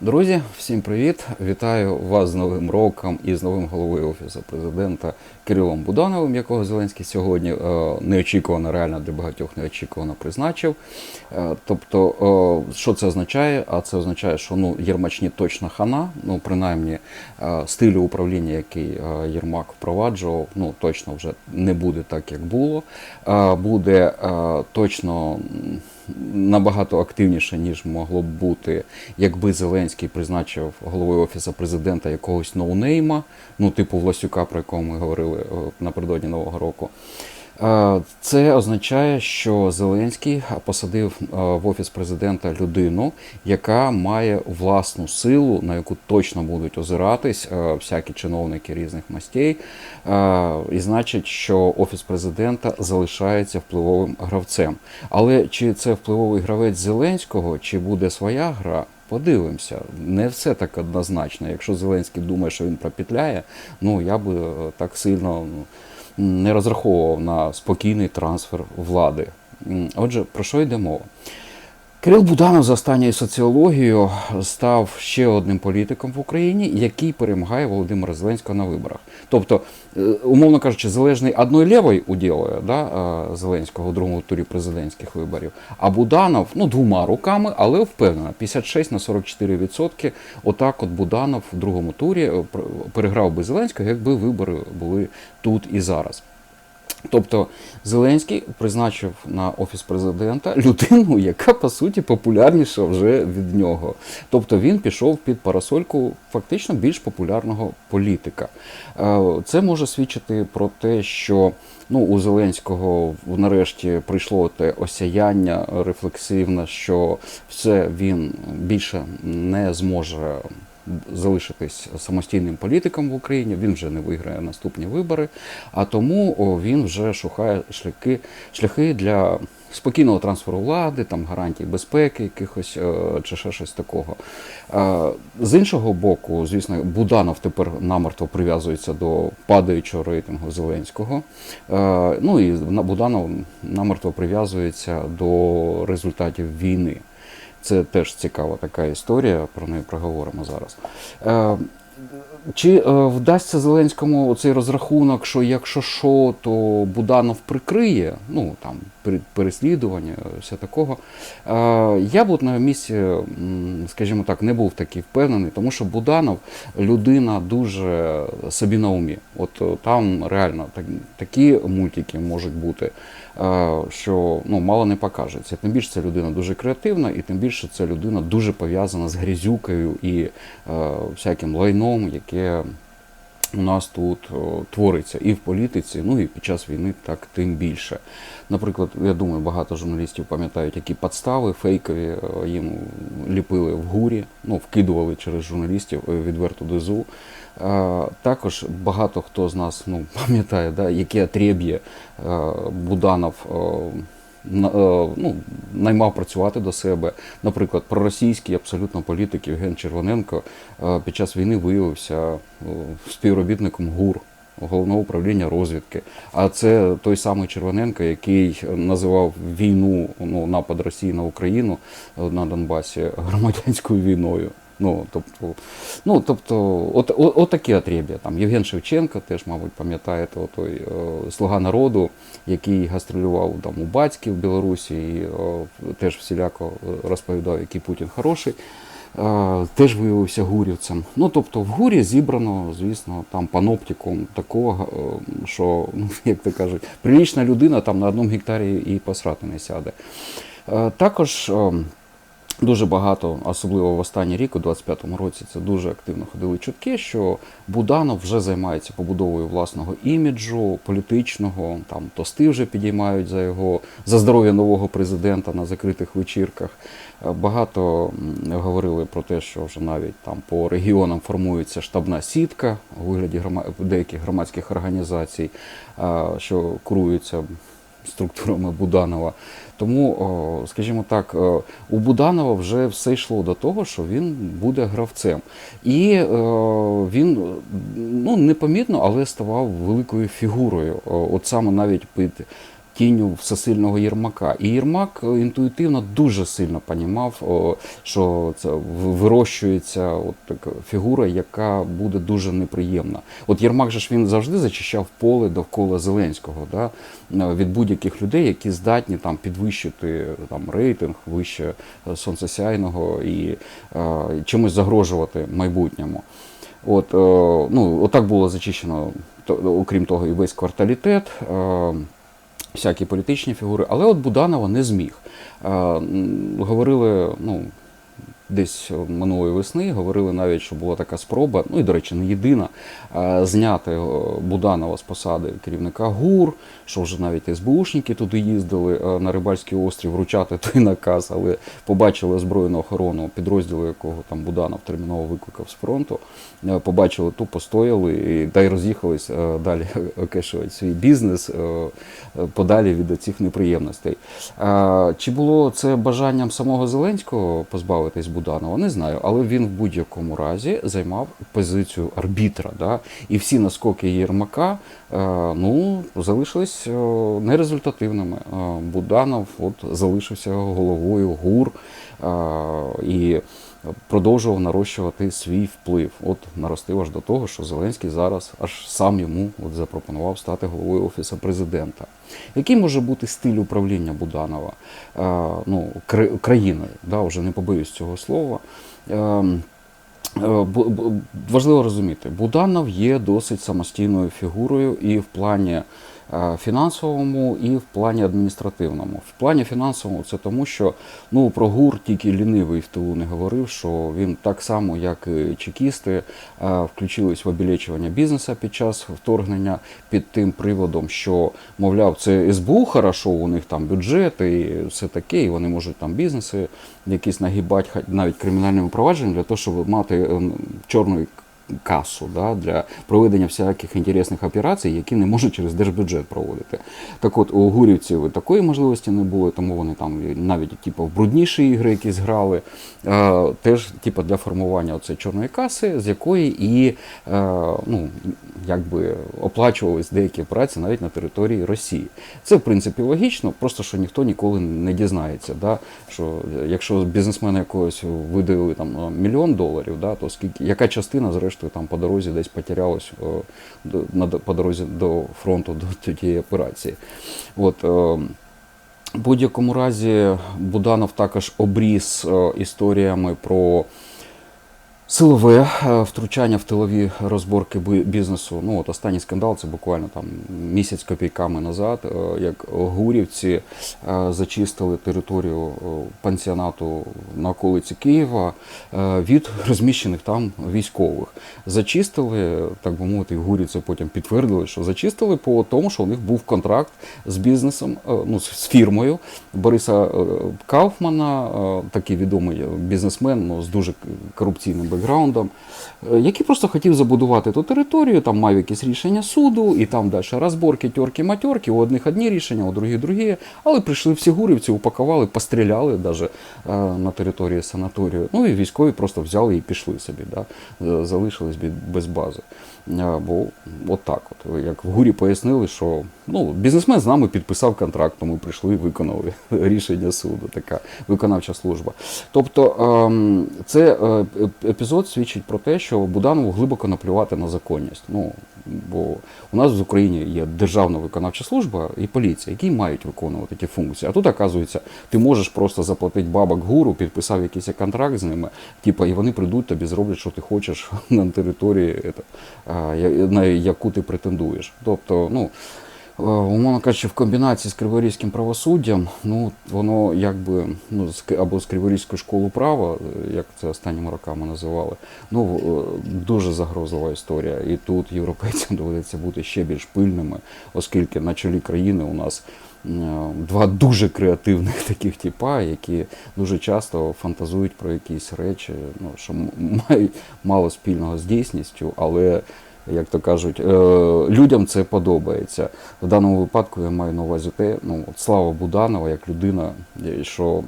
Друзі, всім привіт! Вітаю вас з Новим роком і з новим головою Офісу президента Кирилом Будановим, якого Зеленський сьогодні е, неочікувано, реально для багатьох неочікувано призначив. Е, тобто, е, що це означає? А це означає, що ну, Єрмачні точно хана, ну принаймні стилю управління, який Єрмак впроваджував, ну точно вже не буде так, як було. Буде точно. Набагато активніше, ніж могло б бути, якби Зеленський призначив головою офісу президента якогось ноунейма, ну типу Власюка, про якого ми говорили е, напередодні Нового року. Це означає, що Зеленський посадив е, в офіс президента людину, яка має власну силу, на яку точно будуть озиратись е, всякі чиновники різних мастей. Е, І значить, що офіс президента залишається впливовим гравцем. Але чи це впливовий гравець Зеленського, чи буде своя гра? Подивимося, не все так однозначно. Якщо Зеленський думає, що він пропетляє, ну я би так сильно ну, не розраховував на спокійний трансфер влади. Отже, про що йде мова? Кирил Буданов за останньою соціологією став ще одним політиком в Україні, який перемагає Володимира Зеленського на виборах. Тобто, е, умовно кажучи, залежний одною лівою уділує да, е, Зеленського у другому турі президентських виборів, а Буданов ну, двома руками, але впевнено, 56 на 44 відсотки. Отак от Буданов в другому турі е, переграв би Зеленського, якби вибори були тут і зараз. Тобто Зеленський призначив на офіс президента людину, яка по суті популярніша вже від нього. Тобто він пішов під парасольку фактично більш популярного політика. Е, Це може свідчити про те, що ну, у Зеленського нарешті прийшло те осяяння рефлексивне, що все він більше не зможе залишитись самостійним політиком в Україні. Він вже не виграє наступні вибори, а тому він вже шукає шляхи, шляхи для спокійного трансферу влади, там гарантій безпеки, якихось е, чи ще щось такого. Е, З іншого боку, звісно, Буданов тепер намертво прив'язується до падаючого рейтингу Зеленського. Е, Ну і Буданов намертво прив'язується до результатів війни. Це теж цікава така історія, про неї проговоримо зараз. Е, чи е, вдасться Зеленському цей розрахунок, що якщо що, то Буданов прикриє, ну там переслідування, все такого. Е, я б на місці, скажімо так, не був такий впевнений, тому що Буданов людина дуже собі на умі. От там реально так, такі мультики можуть бути, що ну, мало не покажеться. Тим більше ця людина дуже креативна, і тим більше ця людина дуже пов'язана з грязюкою і е, всяким лайном, яке у нас тут твориться і в політиці, ну і під час війни так тим більше. Наприклад, я думаю, багато журналістів пам'ятають, які підстави фейкові е, їм ліпили в гурі, ну вкидували через журналістів е, відверту дезу. Е, Також багато хто з нас ну, пам'ятає, да, яке отреб'є е, Буданов ну, наймав працювати до себе. Наприклад, проросійський абсолютно політик Євген Червоненко е, під час війни виявився е, співробітником ГУР. Головного управління розвідки. А це той самий Червоненко, який називав війну, ну, напад Росії на Україну е, на Донбасі громадянською війною. Ну, тобто, ну, тобто, от, от, от такі отреб'я. Там Євген Шевченко, теж, мабуть, пам'ятаєте, той е, слуга народу, який гастролював там у батьків в Білорусі, і е, теж всіляко е, розповідав, який Путін хороший. Теж виявився гурівцем. Ну тобто в гурі зібрано, звісно, там паноптикум такого, що, ну, як то кажуть, прилічна людина там на одному гектарі і посрати не сяде. Також е, Дуже багато, особливо в останній рік, у 25-му році, це дуже активно ходили чутки, що Буданов вже займається побудовою власного іміджу, політичного, там тости вже підіймають за його за здоров'я нового президента на закритих вечірках. Е, Багато говорили про те, що вже навіть там по регіонам формується штабна сітка у вигляді грома... деяких громадських організацій, е, що куруються структурами Буданова. Тому, скажімо так, у Буданова вже все йшло до того, що він буде гравцем. І він ну, непомітно, але ставав великою фігурою. От саме навіть під тінню всесильного Єрмака. І Єрмак е, інтуїтивно дуже сильно понімав, що це вирощується от така фігура, яка буде дуже неприємна. От Єрмак же ж він завжди зачищав поле довкола Зеленського, да? е, від будь-яких людей, які здатні там підвищити там рейтинг вище е, сонцесяйного і е, чимось загрожувати майбутньому. От, е, ну, отак було зачищено, окрім того, і весь кварталітет, е, всякі політичні фігури. Але от Буданова не зміг. Е, говорили, ну, десь минулої весни, говорили навіть, що була така спроба, ну і, до речі, не єдина, зняти Буданова з посади керівника ГУР, що вже навіть СБУшники туди їздили на Рибальський острів вручати той наказ, але побачили озброєну охорону підрозділу, якого там Буданов терміново викликав з фронту. Побачили ту, постояли і та й роз'їхались далі окешувати свій бізнес подалі від цих неприємностей. Чи було це бажанням самого Зеленського позбавитись Буданова? Не знаю, але він в будь-якому разі займав позицію арбітра. Да? І всі наскоки Єрмака е, ну, залишились е, нерезультативними. Е, Буданов от, залишився головою ГУР і продовжував нарощувати свій вплив. От наростив аж до того, що Зеленський зараз аж сам йому от запропонував стати головою офісу президента. Який може бути стиль управління Буданова е, ну, кра- країною? Да, вже не побоюсь цього слова. Е, бу- Важливо розуміти, Буданов є досить самостійною фігурою і в плані е, фінансовому, і в плані адміністративному. В плані фінансовому це тому, що ну про ГУР тільки лінивий в тилу не говорив, що він так само, як і чекісти, е, включились в обілечування бізнесу під час вторгнення під тим приводом, що мовляв, це СБУ хорошо, у них там бюджет і все таке, і вони можуть там бізнеси якісь нагибати навіть кримінальними провадженнями для того, щоб мати ем, чорну касу да, для проведення всяких інтересних операцій, які не можуть через держбюджет проводити. Так от у гурівців такої можливості не було, тому вони там навіть типу, в брудніші ігри якісь грали, е, теж типу, для формування оцеї чорної каси, з якої і е, ну, якби оплачувались деякі праці навіть на території Росії. Це в принципі логічно, просто що ніхто ніколи не дізнається. Да? Що е, якщо бізнесмена якогось видали там е, мільйон доларів, да, то скільки яка частина, зрештою, там по дорозі десь на до- по дорозі до фронту до тієї операції. От, е, в будь-якому разі Буданов також обріз е, історіями про силове е, втручання в тилові розборки бізнесу. Ну от останній скандал це буквально там місяць копійками назад, е, як гурівці е, зачистили територію пансіонату на околиці Києва від розміщених там військових. Зачистили, так би мовити, і гурівці потім підтвердили, що зачистили по тому, що у них був контракт з бізнесом, ну з фірмою Бориса Кауфмана, такий відомий бізнесмен ну, з дуже корупційним бекграундом, е, який просто хотів забудувати ту територію, там мав якісь рішення суду, і там далі розборки, тьорки, матьорки, у одних одні рішення, у других другі. Але прийшли всі гурівці, упакували, постріляли навіть на території санаторію. Ну і військові просто взяли і пішли собі, да? е, залишились без бази. Е, Бо от так, от, як в гурі пояснили, що ну, бізнесмен з нами підписав контракт, ми прийшли і виконали рішення суду, така виконавча служба. Тобто ем, це е, епізод свідчить про те, що Буданову глибоко наплювати на законність. Ну, бо у нас в Україні є державна виконавча служба і поліція, які мають виконувати ті функції. А тут, оказується, ти можеш просто заплатити бабок гуру, підписав якийсь контракт з ними, типу, і вони прийдуть тобі, зроблять, що ти хочеш на території, а, я- на яку ти претендуєш. Тобто, ну. Е, Умовно кажучи, в комбінації з криворізьким правосуддям, ну воно якби ну або з Криворізькою школою права, е, як це останніми роками називали, ну е, дуже загрозлива історія. І тут європейцям доведеться бути ще більш пильними, оскільки на чолі країни у нас два дуже креативних таких типа, які дуже часто фантазують про якісь речі, ну що мають мало спільного з дійсністю, але як то кажуть, е, людям це подобається. В даному випадку я маю на увазі те, ну от слава Буданова як людина, е, що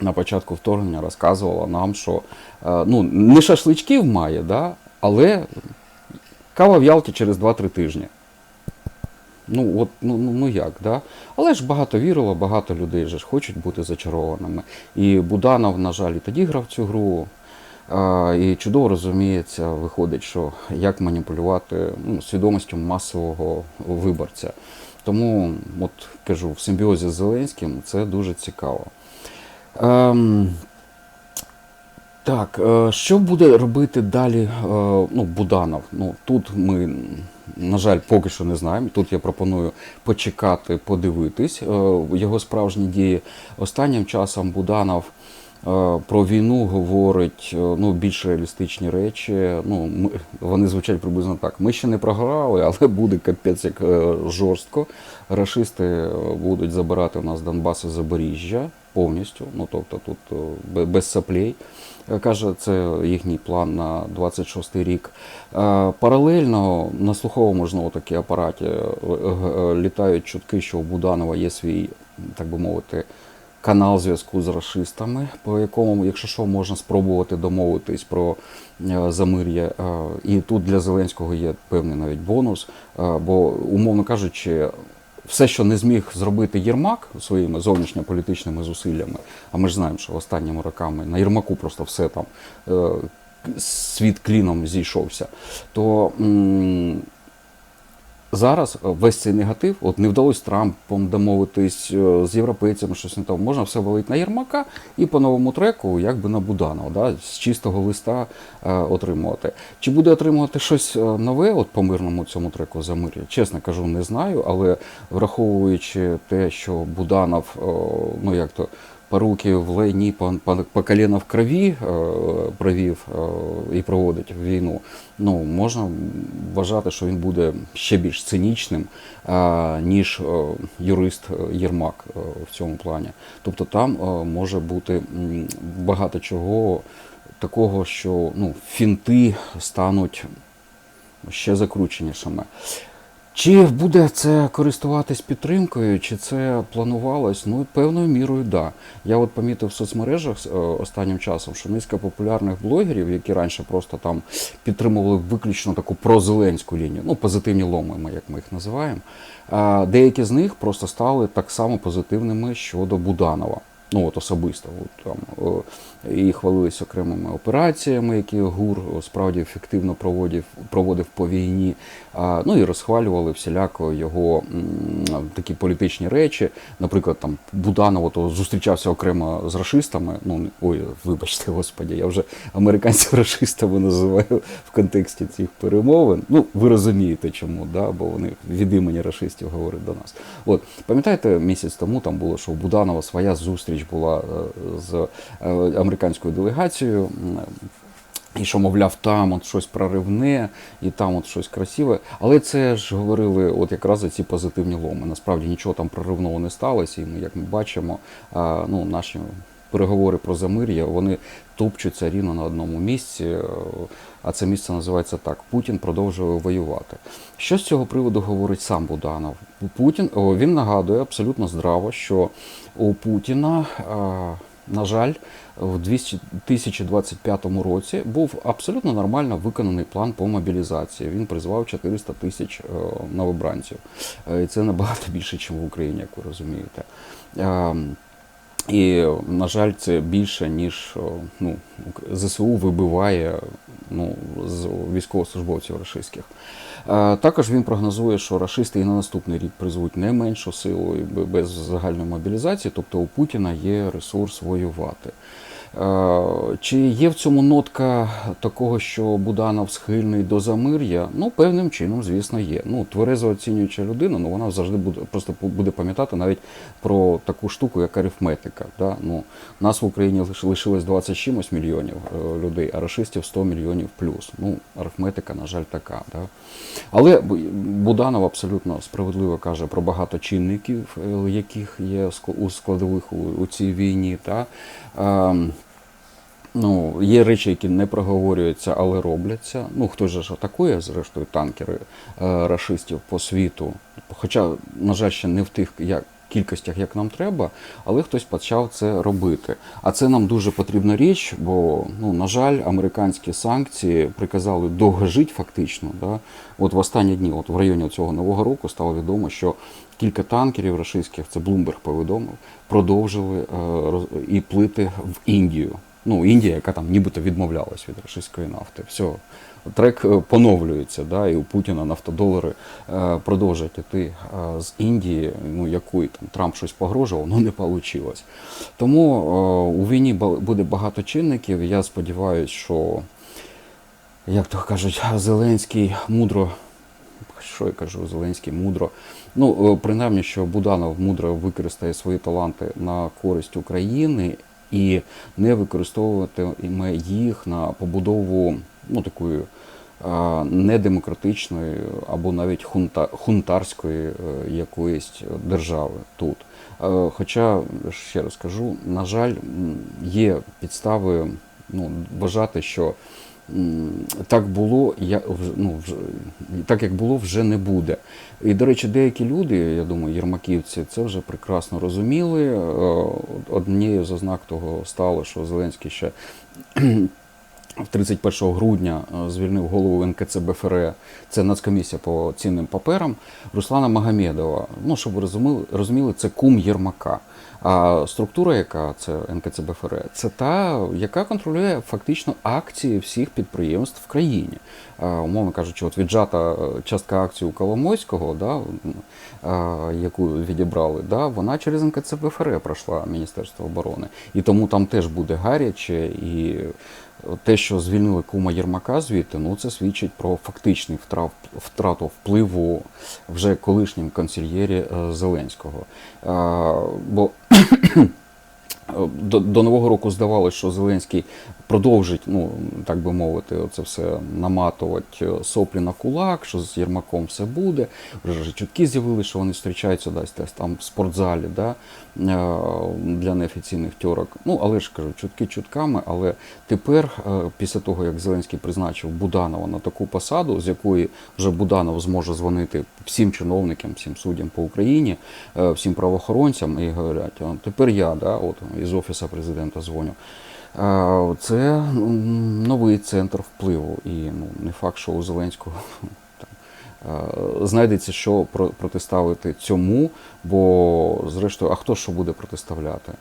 на початку вторгнення розказувала нам, що е, ну не шашличків має, да, але кава в Ялті через 2-3 тижні. Ну, от, ну, ну, ну як, да? Але ж багато вірило, багато людей же ж хочуть бути зачарованими. І Буданов, на жаль, і тоді грав цю гру. І чудово розуміється, виходить, що як маніпулювати ну, свідомістю масового виборця. Тому, от кажу, в симбіозі з Зеленським це дуже цікаво. Ем, так, е, що буде робити далі е, ну, Буданов? Ну, тут ми, на жаль, поки що не знаємо. Тут я пропоную почекати, подивитись е, його справжні дії. Останнім часом Буданов про війну говорить е, ну, більш реалістичні речі. Ну, ми, вони звучать приблизно так. Ми ще не програли, але буде капець як е, жорстко. Рашисти е, будуть забирати у нас Донбас і Запоріжжя повністю. Ну, тобто тут е, без саплей. Е, Каже, це їхній план на 26 рік. Е, Паралельно на слуховому знову таки апараті е, е, літають чутки, що у Буданова є свій, так би мовити, канал зв'язку з расистами, по якому, якщо що, можна спробувати домовитись про е, замир'я. Е, І тут для Зеленського є певний навіть бонус, е, бо, умовно кажучи, все, що не зміг зробити Єрмак своїми зовнішньополітичними зусиллями, а ми ж знаємо, що останніми роками на Єрмаку просто все там світ кліном зійшовся, то зараз весь цей негатив, от не вдалося Трампом домовитись е, з європейцями, щось не там, можна все валити на Єрмака і по новому треку, якби на Буданова, да, з чистого листа е, отримувати. Чи буде отримувати щось е, нове от по мирному цьому треку замир'я? Чесно кажу, не знаю, але враховуючи те, що Буданов, е, ну як то. Поруки в лайні по, по, по коліна в крові е, провів е, і проводить війну. Ну можна вважати, що він буде ще більш цинічним, е, ніж е, юрист е, Єрмак е, в цьому плані. Тобто там е, може бути багато чого такого, що ну, фінти стануть ще закрученішими. Чи буде це користуватись підтримкою, чи це планувалось? Ну, певною мірою, да. Я от помітив в соцмережах е, останнім часом, що низка популярних блогерів, які раніше просто там підтримували виключно таку прозеленську лінію, ну позитивні ломи, як ми їх називаємо. Деякі з них просто стали так само позитивними щодо Буданова. Ну от особисто от, там е, і хвалились окремими операціями, які ГУР справді ефективно проводив, проводив по війні. Ну і розхвалювали всіляко його такі політичні речі. Наприклад, там Буданов то зустрічався окремо з рашистами. Ну ой, вибачте, господі, я вже американців рашистами називаю в контексті цих перемовин. Ну, ви розумієте, чому, да? бо вони від імені рашистів говорять до нас. От пам'ятаєте, місяць тому там було, що у Буданова своя зустріч була е, з е, американською делегацією. І що, мовляв, там от щось проривне, і там от щось красиве. Але це ж говорили от якраз за ці позитивні ломи. Насправді нічого там проривного не сталося, і ми, як ми бачимо, ну, наші переговори про замир'я, вони топчуться рівно на одному місці. е, А це місце називається так: Путін продовжує воювати. Що з цього приводу говорить сам Буданов? Путін він нагадує абсолютно здраво, що у Путіна. на жаль, в 2025 році був абсолютно нормально виконаний план по мобілізації. Він призвав 400 тисяч е, новобранців. Е, І це набагато більше, ніж в Україні, як ви розумієте. Ем, І, на жаль, це більше, ніж о, ну, ЗСУ вибиває ну, з військовослужбовців рашистських. Е, Також він прогнозує, що рашисти і на наступний рік призвуть не меншу силу без загальної мобілізації, тобто у Путіна є ресурс воювати. Е, Чи є в цьому нотка такого, що Буданов схильний до замир'я? Ну, певним чином, звісно, є. Ну, тверезо оцінююча людина, ну вона завжди буде просто буде пам'ятати навіть про таку штуку, як арифметика. Да? Ну, нас в Україні лиш- лишилось 20 чимось мільйонів е, людей, а рашистів 100 мільйонів плюс. Ну, арифметика, на жаль, така. Да? Але Буданов абсолютно справедливо каже про багато чинників, е, яких є у складових у, цій війні. Та? Ну, є речі, які не проговорюються, але робляться. Ну, же ж атакує, зрештою, танкери е, рашистів по світу. Хоча, на жаль, ще не в тих як, кількостях, як нам треба, але хтось почав це робити. А це нам дуже потрібна річ, бо, ну, на жаль, американські санкції приказали довго жити фактично. Да? От в останні дні, от в районі цього нового року, стало відомо, що кілька танкерів російських, це Блумберг повідомив, продовжили е, і плити в Індію. Ну, Індія, яка там нібито відмовлялась від російської нафти. Все, трек е, поновлюється, да, і у Путіна нафтодолари е, продовжать іти е, з Індії, ну якої там Трамп щось погрожував, ну не вийшло. Тому е, у війні буде багато чинників. Я сподіваюся, що, як то кажуть, Зеленський мудро. Що я кажу, Зеленський мудро. Ну, е, принаймні, що Буданов мудро використає свої таланти на користь України і не використовуватиме їх на побудову ну, такої недемократичної або навіть хунта, хунтарської е, якоїсь держави тут. Е, Хоча, ще раз кажу, на жаль, є підстави ну, вважати, що так було, я, ну, так як було, вже не буде. І, до речі, деякі люди, я думаю, єрмаківці, це вже прекрасно розуміли. Е, Однією з ознак того стало, що Зеленський ще 31 грудня е, звільнив голову НКЦБФР, це Нацкомісія по цінним паперам, Руслана Магомедова. Ну, щоб ви розуміли, розуміли, це кум Єрмака. А структура, яка це НКЦБФР, це та, яка контролює фактично акції всіх підприємств в країні. Умовно кажучи, от віджата е, частка акцій у Коломойського, да, яку відібрали, да, вона через НКЦБФР пройшла Міністерство оборони. І тому там теж буде гаряче і. Те, що звільнили кума Єрмака звідти, ну це свідчить про фактичний втрав, втрату впливу вже колишнім консільєрі е, Зеленського. Бо до, до нового року здавалося, що Зеленський продовжить, ну так би мовити, це все наматувати е, соплі на кулак, що з Єрмаком все буде. Вже чутки з'явилися, що вони зустрічаються десь там в спортзалі да, е, для неофіційних тьорок. Ну, але ж кажу, чутки чутками, але тепер, е, після того, як Зеленський призначив Буданова на таку посаду, з якої вже Буданов зможе дзвонити всім чиновникам, всім суддям по Україні, всім правоохоронцям і говорять, тепер я, да, от із офісу президента дзвоню. Е, Це новий центр впливу, і ну не факт, що у Зеленського там, е, знайдеться, що про- протиставити цьому, бо зрештою, а хто що буде протиставляти?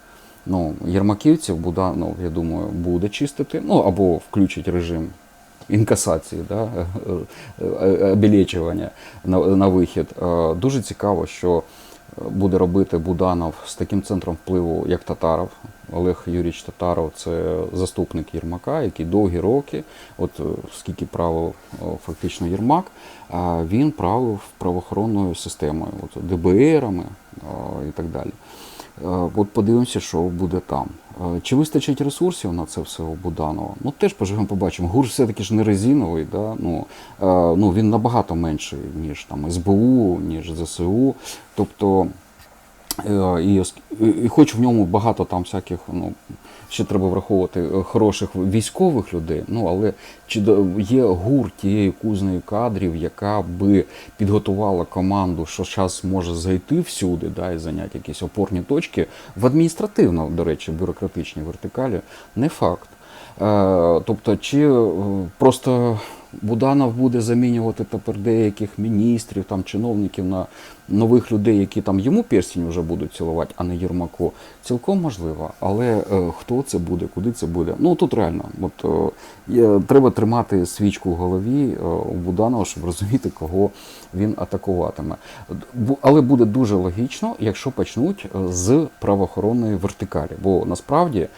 Ну, Єрмаківців Буданов, я думаю, буде чистити, ну або включить режим інкасації, да, е, е, обілечування на, на вихід. Е, Дуже цікаво, що буде робити Буданов з таким центром впливу, як Татаров. Олег Юрійович Татаров це заступник Єрмака, який довгі роки, от е, скільки правив фактично Єрмак, він правив правоохоронною системою, от ДБРами і так далі. Е, От подивимося, що буде там. Е, Чи вистачить ресурсів на це все у Буданова? Ну теж поживемо, побачимо. Гур все-таки ж не резиновий, да? ну, е, ну, він набагато менший, ніж там СБУ, ніж ЗСУ. Тобто, і, і- і хоч в ньому багато там всяких, ну, ще треба враховувати е, хороших військових людей, ну але чи є гурт тієї кузної кадрів, яка би підготувала команду, що зараз може зайти всюди, да, і зайняти якісь опорні точки в адміністративно, до речі, бюрократичній вертикалі, не факт. Е, Тобто, чи е, просто Буданов буде замінювати тепер деяких міністрів, там чиновників на нових людей, які там йому персінь вже будуть цілувати, а не Єрмаку, цілком можливо. Але е, хто це буде, куди це буде? Ну тут реально, от е, треба тримати свічку в голові е, у Буданова, щоб розуміти, кого він атакуватиме. Але буде дуже логічно, якщо почнуть е, з правоохоронної вертикалі. Бо насправді е,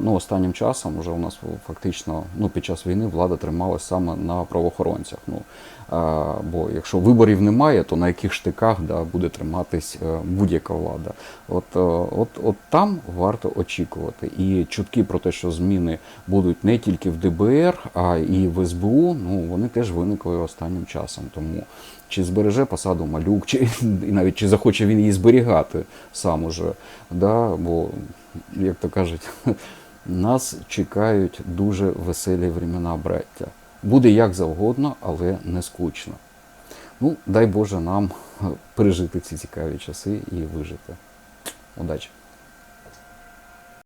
ну, останнім часом вже у нас фактично ну, під час війни влада трималась саме на правоохоронцях. Ну, бо якщо виборів немає, то на яких штиках да, буде триматись е, будь-яка влада. От, е, от, от там варто очікувати. І чутки про те, що зміни будуть не тільки в ДБР, а і в СБУ, ну вони теж виникли останнім часом. Тому чи збереже посаду малюк, чи і навіть чи захоче він її зберігати сам уже. Да? Бо, як то кажуть, нас чекають дуже веселі времена, браття. Буде як завгодно, але не скучно. Ну, дай Боже нам е, пережити ці цікаві часи і вижити. Удачі!